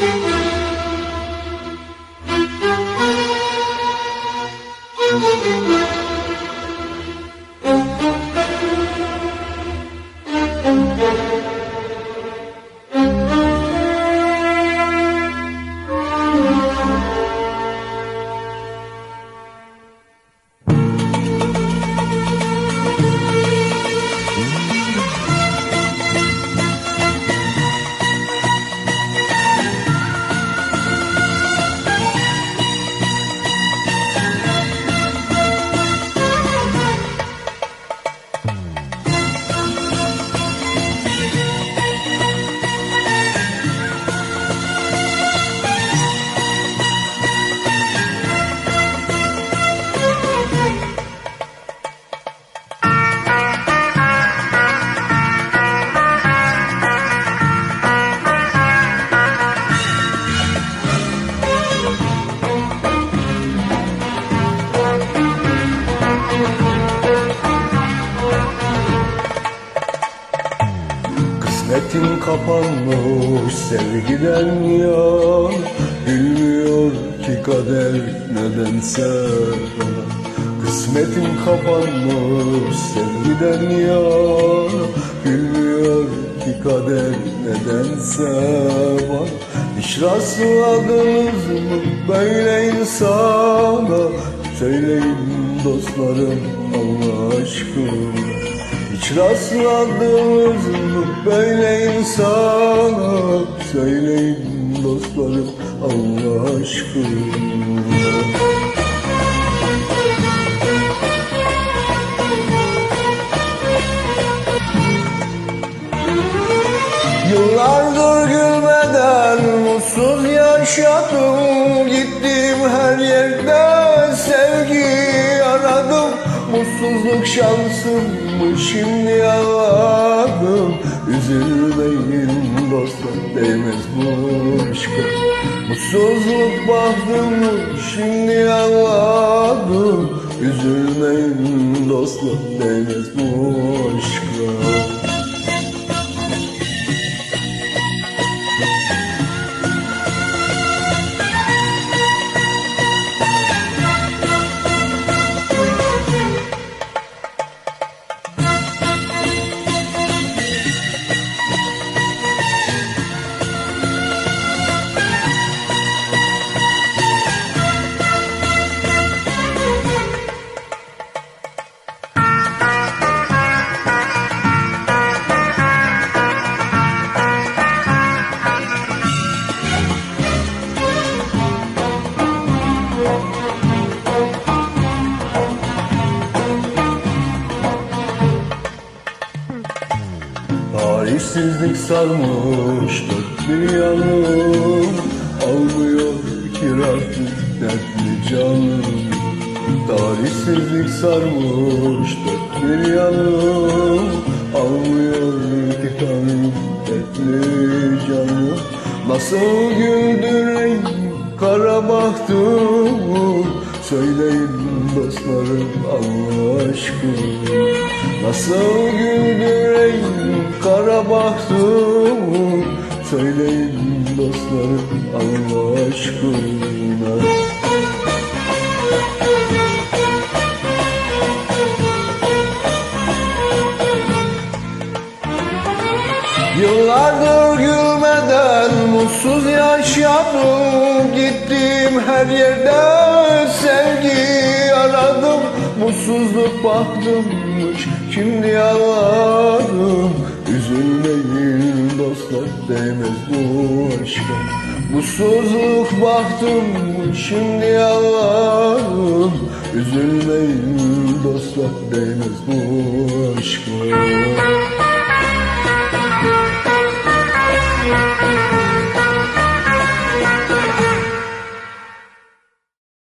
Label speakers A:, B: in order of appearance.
A: Thank you. Kısmetim kapanmış sevgiden yan. Bilmiyor ki kader nedense Kısmetim kapanmış sevgiden yan. Bilmiyor ki kader nedense bana. Hiç rastladınız mı böyle insana? Söyleyin dostlarım Allah aşkına. Hiç rastladınız mı böyle insana Söyleyin dostlarım Allah aşkına. Yıllardır gülmeden mutsuz yaşadım Mutsuzluk şansım şimdi ağladım Üzülmeyin dostlar değmez bu aşka Mutsuzluk bahtım şimdi ağladım Üzülmeyin dostlar değmez bu Tarihsizlik sarmış dört bir yanım Almıyor ki artık dertli canım Tarihsizlik sarmış dört bir yanım Almıyor ki tanrım dertli canım Nasıl güldüreyim kara bahtım Söyleyin dostlarım Allah aşkına. Nasıl güldüreyim kara bahtım Söyleyin dostlarım Allah aşkına. Yıllardır gülmeden mutsuz yaşadım. Gittim her yerde Mutsuzluk bahtımmış şimdi ağladım Üzülmeyin dostlar değmez bu aşka. Mutsuzluk bahtımmış şimdi ağladım Üzülmeyin dostlar değmez bu aşka